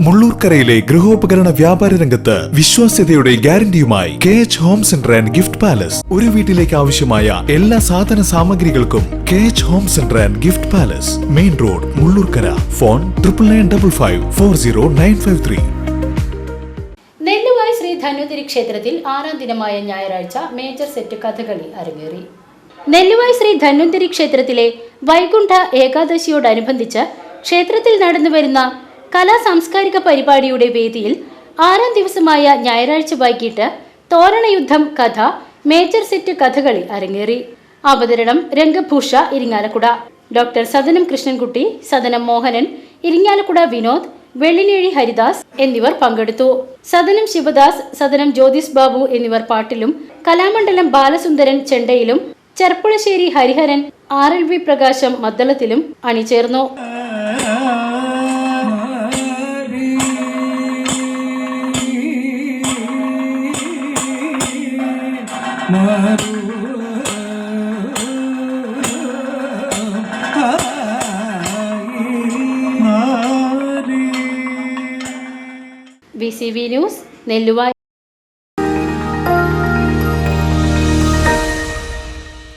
മുള്ളൂർക്കരയിലെ ഗൃഹോപകരണ വ്യാപാര രംഗത്ത് വിശ്വാസ്യതയുടെ ഗ്യാരണ്ടിയുമായി K H home centre and gift palace ഒരു വീട്ടിലേക്ക് ആവശ്യമായ എല്ലാ സാധന സാമഗ്രികൾക്കും K H home centre and gift palace main road Mullurkara. Phone triple nine double five four zero nine five three Nelluvayi Shri Dhanvantari ക്ഷേത്രത്തിൽ ആറാം ദിനമായ ഞായറാഴ്ച മേജർ സെറ്റ് കഥകളി അരങ്ങേറി. നെല്ലുവായി ശ്രീ ധന്വന്തിരി ക്ഷേത്രത്തിലെ വൈകുണ്ഠ ഏകാദശിയോടനുബന്ധിച്ച് ക്ഷേത്രത്തിൽ നടന്നുവരുന്ന കലാ സാംസ്കാരിക പരിപാടിയുടെ വേദിയിൽ ആറാം ദിവസമായ ഞായറാഴ്ച വൈകിട്ട് തോരണയുദ്ധം കഥ മേജർ സെറ്റ് കഥകളി അരങ്ങേറി. അവതരണം രംഗഭൂഷ ഇരിങ്ങാലക്കുട. ഡോക്ടർ സദനം കൃഷ്ണൻകുട്ടി സദനം മോഹനൻ ഇരിങ്ങാലക്കുട വിനോദ് വെള്ളിനേഴി ഹരിദാസ് എന്നിവർ പങ്കെടുത്തു. സദനം ശിവദാസ് സദനം ജ്യോതിസ് ബാബു എന്നിവർ പാട്ടിലും Kalamandalam Balasundaran ചെണ്ടയിലും Cherpulassery Hariharan R L V Prakasham മദ്ദളത്തിലും അണിചേർന്നു. B C V news Nelluvayi.